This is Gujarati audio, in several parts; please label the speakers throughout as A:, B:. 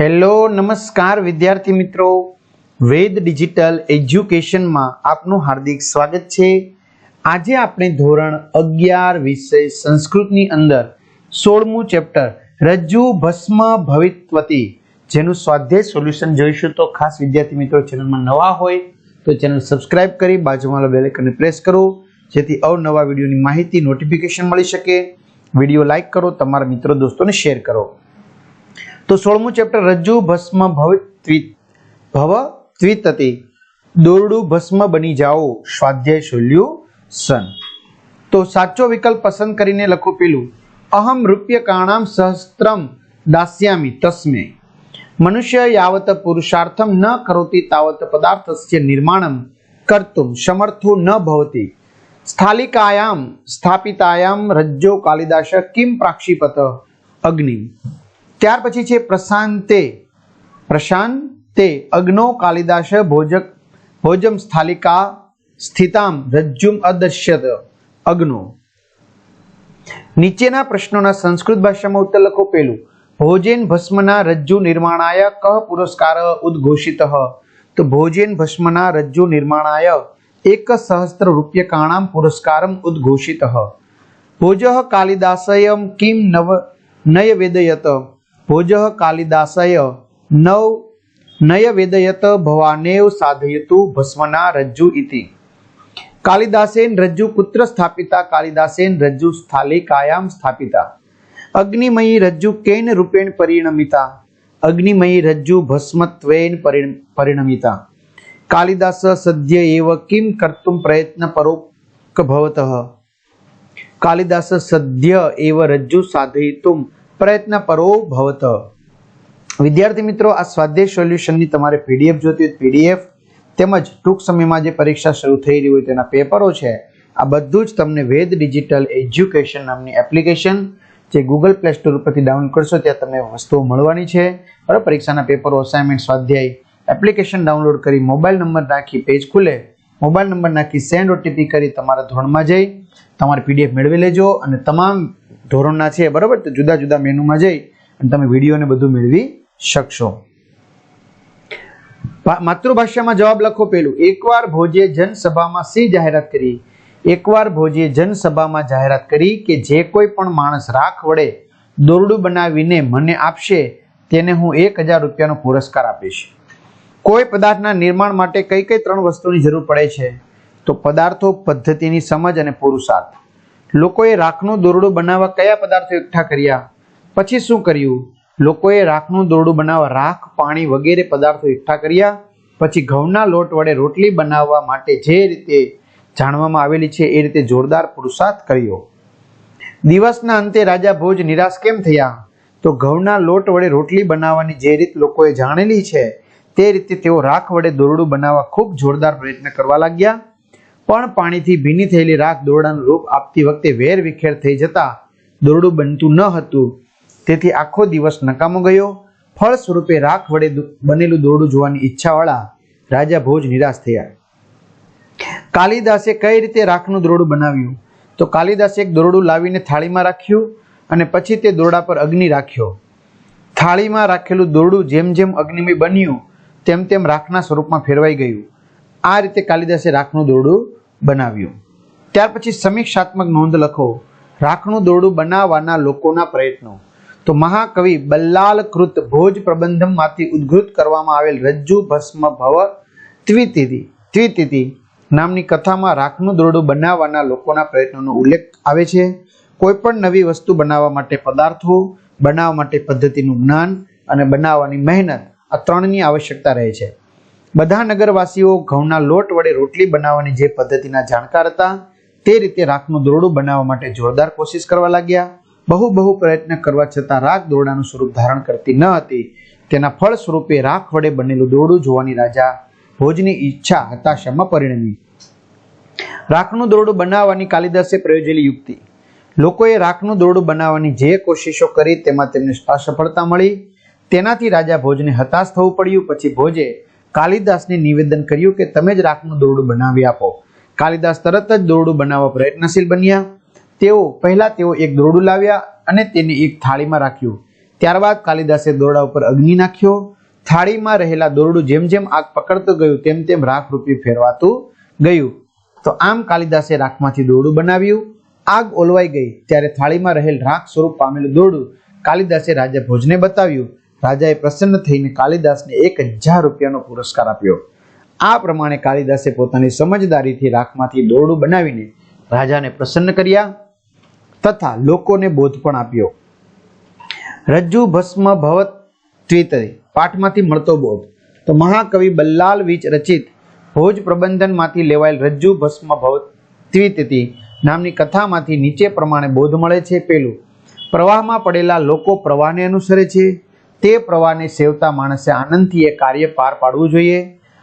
A: હેલો, નમસ્કાર વિદ્યાર્થી મિત્રો. વેદ ડિજિટલ એજ્યુકેશનમાં આપનું હાર્દિક સ્વાગત છે. આજે આપણે ધોરણ અગિયાર વિષય સંસ્કૃતની અંદર સોળમું ચેપ્ટર રજ્જુ ભસ્મ ભવિત્વતી જેનું સ્વાધ્યાય સોલ્યુશન જોઈશું તો ખાસ વિદ્યાર્થી મિત્રો ચેનલમાં નવા હોય તો ચેનલ સબસ્ક્રાઇબ કરી બાજુમાં બેલ આઇકનને પ્રેસ કરો, જેથી અવનવા વિડીયોની માહિતી, નોટિફિકેશન મળી શકે. વીડિયો લાઇક કરો, તમારા મિત્રો, દોસ્તોને શેર કરો. તો સોળમું ચેપ્ટર રજ્જુ ભસ્મ ભવ ત્વિ- ભવ ત્વિતતી દોરડું ભસ્મ બની જાઓ, સ્વાધ્યાય સોલ્યુશન તો સાચો વિકલ્પ પસંદ કરીને લખો પેલું. અહમ રૂપ્ય કાણામ સહસ્ત્રમ દાસ્યામી તસ્મે. મનુષ્ય યાવત પુરુષાર્થમ ન કરોતી તાવત પદાર્થસ્ય નિર્માણમ કર્તુમ સમર્થો ન ભવતી. સ્થાલિકાયામ સ્થાપિતાયામ રજ્જો કાલિદાસ કિમ પ્રાક્ષિપત અગ્નિ ત્યાર પછી છે પ્રશાંતે. પ્રશાંતે અગ્નો કાલિદાસ ભોજક ભોજમ સ્થાલિકા સ્થિતામ રજ્જુમ અદશ્યત અગ્નો. નીચેના પ્રશ્નોના સંસ્કૃત ભાષામાં ઉત્તર લખો પેલું ભોજેન ભસ્મના રજ્જુ નિર્માણાય કહ પુરસ્કાર ઉદ્ઘોષિત. તો ભોજેન ભસ્મના રજ્જુ નિર્માણાય એક સહસ્ત્ર રૂપ્યકાણામ પુરસ્કારમ ઉદ્ઘોષિત. ભોજ કાલિદાસયમ કિમ નવ નય વેદયત ભોજ કાલિદાસય નવ નય વેદયત ભવાનેવ સાધયતુ ભસ્મના રજ્જુ ઇતિ. કાલિદાસેન રજ્જુ પુત્ર સ્થાપિતા, કાલિદાસેન રજ્જુ સ્થાલિકાયામ સ્થાપિતા. અગ્નિમયી રજ્જુ કેન રૂપેણ પરિણમિતા. અગ્નિમયી રજ્જુ ભસ્મત્વેન પરિણ- પરિણમિતા. કાલિદાસ સદ્ય એવ કિમ કર્તુમ પ્રયત્ન પરોક ભવતઃ કાલિદાસ સદ્ય એવ રજ્જુ સાધયિતુમ પ્રયત્ન પરો ભવત. વિદ્યાર્થી મિત્રો, આ સ્વાધ્યાય સોલ્યુશનની તમારે પીડીએફ જોતી હોય પીડીએફ તેમજ ટૂંક સમયમાં જે પરીક્ષા શરૂ થઈ રહી હોય તેના પેપરો છે, આ બધું જ તમને વેદ ડિજિટલ એજ્યુકેશન નામની એપ્લિકેશન જે ગૂગલ પ્લે સ્ટોર ઉપરથી ડાઉનલોડ કરશો, ત્યાં તમને વસ્તુઓ મળવાની છે. બરાબર? પરીક્ષાના પેપરો અસાઇનમેન્ટ સ્વાધ્યાય, એપ્લિકેશન ડાઉનલોડ કરી, મોબાઈલ નંબર નાખી પેજ ખુલે, મોબાઈલ નંબર નાખી સેન્ડ ઓટીપી કરી તમારા ધોરણમાં જઈ તમારી પીડીએફ મેળવી લેજો અને તમામ ધોરણના છે, બરાબર? તો જુદા જુદા મેનુમાં જઈ અને તમે વિડીયોને બધું મેળવી શકશો. માતૃભાષામાં જવાબ લખો પેલું એકવાર ભોજે જનસભામાં સી જાહેરાત કરી? એકવાર ભોજે જનસભામાં જાહેરાત કરી કે જે કોઈ પણ માણસ રાખ વડે દોરડું બનાવીને મને આપશે, તેને હું એક હજાર રૂપિયાનો પુરસ્કાર આપીશ. કોઈ પદાર્થના નિર્માણ માટે કઈ કઈ ત્રણ વસ્તુની જરૂર પડે છે? તો પદાર્થો પદ્ધતિની સમજ અને પુરુષાર્થ. લોકોએ રાખનું દોરડું બનાવવા કયા પદાર્થો એકઠા કર્યા? પછી શું કર્યું? લોકોએ રાખનું દોરડું બનાવવા રાખ, પાણી વગેરે પદાર્થો એકઠા કર્યા. પછી ઘઉંના લોટ વડે રોટલી બનાવવા માટે જે રીતે જાણવામાં આવેલી છે એ રીતે જોરદાર પુરુષાર્થ કર્યો. દિવસના અંતે રાજા ભોજ નિરાશ કેમ થયા? તો ઘઉંના લોટ વડે રોટલી બનાવવાની જે રીત લોકોએ જાણેલી છે, તે રીતે તેઓ રાખ વડે દોરડું બનાવવા ખૂબ જોરદાર પ્રયત્ન કરવા લાગ્યા. પણ પાણીથી ભીની થયેલી રાખ દોરડાનું રૂપ આપતી વખતે વેર વિખેર થઈ જતા દોરડું બનતું ન હતું. તેથી આખો દિવસ નકામો ગયો. ફળ સ્વરૂપે રાખ વડે બનેલું દોરડું જોવાની ઈચ્છાવાળા રાજા ભોજ નિરાશ થયા. કાલિદાસે કઈ રીતે રાખનું દોરડું બનાવ્યું? તો કાલિદાસે એક દોરડું લાવીને થાળીમાં રાખ્યું અને પછી તે દોરડા પર અગ્નિ રાખ્યો. થાળીમાં રાખેલું દોરડું જેમ જેમ અગ્નિમય બન્યું, તેમ તેમ રાખના સ્વરૂપમાં ફેરવાઈ ગયું. આ રીતે કાલિદાસે રાખનું દોરડું બનાવ્યું. ત્યાર પછી સમીક્ષાત્મક નોંધ લખો, રાખનું દોરડું બનાવવાના લોકોના પ્રયત્નો. તો મહાકવિ બલ્લાલકૃત ભોજ પ્રબંધમાંથી ઉદ્ધૃત કરવામાં આવેલ રજ્જુ ભસ્મ ભવ ત્વિતિથિ ત્વિતિથિ નામની કથામાં રાખનું દોરડું બનાવવાના લોકોના પ્રયત્નોનો ઉલ્લેખ આવે છે. કોઈપણ નવી વસ્તુ બનાવવા માટે પદાર્થો, બનાવવા માટે પદ્ધતિનું જ્ઞાન અને બનાવવાની મહેનત આ ત્રણની આવશ્યકતા રહે છે. બધા નગરવાસીઓ ઘઉંના લોટ વડે રોટલી બનાવવાની જે પદ્ધતિના જાણકાર હતા, તે રીતે રાખનું દોરડું બનાવવા માટે જોરદાર કોશિશ કરવા લાગ્યા. બહુ બહુ પ્રયત્ન કરવા છતાં રાખ દોરડાનું સ્વરૂપ ધારણ કરતી ન હતી. તેના ફળ સ્વરૂપે રાખ વડે બનેલું દોરડું જોવાની રાજા ભોજની ઈચ્છા, હતાશામાં પરિણમી. રાખનું દોરડું બનાવવાની કાલિદાસે પ્રયોજેલી યુક્તિ. લોકોએ રાખનું દોરડું બનાવવાની જે કોશિશો કરી તેમાં તેમને અસફળતા મળી. તેનાથી રાજા ભોજને હતાશ થવું પડ્યું, પછી ભોજે કાલિદાસને નિવેદન કર્યું કે તમે જ રાખનું દોરડું બનાવી આપો. કાલિદાસ તરત જ દોરડું બનાવવા પ્રયત્નશીલ બન્યા. તેઓ, પહેલા તેઓ એક દોરડું લાવ્યા અને તેને એક થાળીમાં રાખ્યું. ત્યારબાદ કાલિદાસે દોરડા ઉપર અગ્નિ નાખ્યો. થાળીમાં રહેલા દોરડું જેમ જેમ આગ પકડતું ગયું, તેમ તેમ રાખ રૂપી ફેરવાતું ગયું. તો આમ કાલિદાસે રાખમાંથી દોરડું બનાવ્યું. આગ ઓલવાઈ ગઈ. ત્યારે થાળીમાં રહેલ રાખ સ્વરૂપ પામેલું દોરડું કાલિદાસે રાજા ભોજને બતાવ્યું. રાજાએ પ્રસન્ન થઈને કાલિદાસને એક હજાર રૂપિયાનો પુરસ્કાર આપ્યો. આ પ્રમાણે કાલિદાસે પોતાની સમજદારીથી રાખમાંથી દોરડું બનાવીને રાજાને પ્રસન્ન કર્યા તથા લોકોને બોધ પણ આપ્યો. રજ્જુ ભસ્મ ભવત ત્વિત પાઠમાંથી મળતો બોધ. તો મહાકવિ બલ્લાલ વિચ રચિત ભોજ પ્રબંધનમાંથી લેવાયેલ રજ્જુ ભસ્મ ભવત ત્વિતથી નામની કથામાંથી નીચે પ્રમાણે બોધ મળે છે પેલું. પ્રવાહમાં પડેલા લોકો પ્રવાહને અનુસરે છે. તે પ્રવાહને સેવતા માણસે આનંદથી એ કાર્ય પાર પાડવું જોઈએ.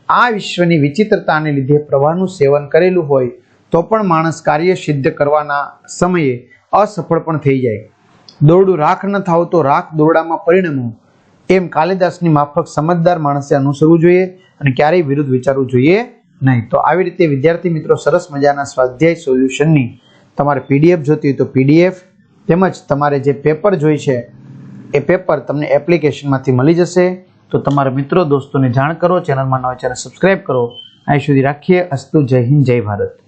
A: આ વિશ્વની વિચિત્રતાને લીધે પ્રવાહનું સેવન કરેલું હોય તો પણ માણસ કાર્ય સિદ્ધ કરવાના સમયે અસફળ પણ થઈ જાય. દોરડું રાખ ન થાવ તો રાખ દોરડામાં પરિણમો. એમ કાલિદાસની માફક સમજદાર માણસે અનુસરવું જોઈએ અને ક્યારેય વિરુદ્ધ વિચારવું જોઈએ નહીં. તો આવી રીતે વિદ્યાર્થી મિત્રો સરસ મજાના સ્વાધ્યાય સોલ્યુશનની તમારે પીડીએફ જોતી હોય તો પીડીએફ તેમજ તમારે જે પેપર જોઈ છે એ પેપર તમને એપ્લિકેશનમાંથી મળી જશે. તો તમારા મિત્રો, દોસ્તોને જાણ કરો. ચેનલમાં નવા ચેનલ સબસ્ક્રાઈબ કરો. અહીં સુધી રાખીએ. અસ્તુ, જય હિન્દ, જય ભારત.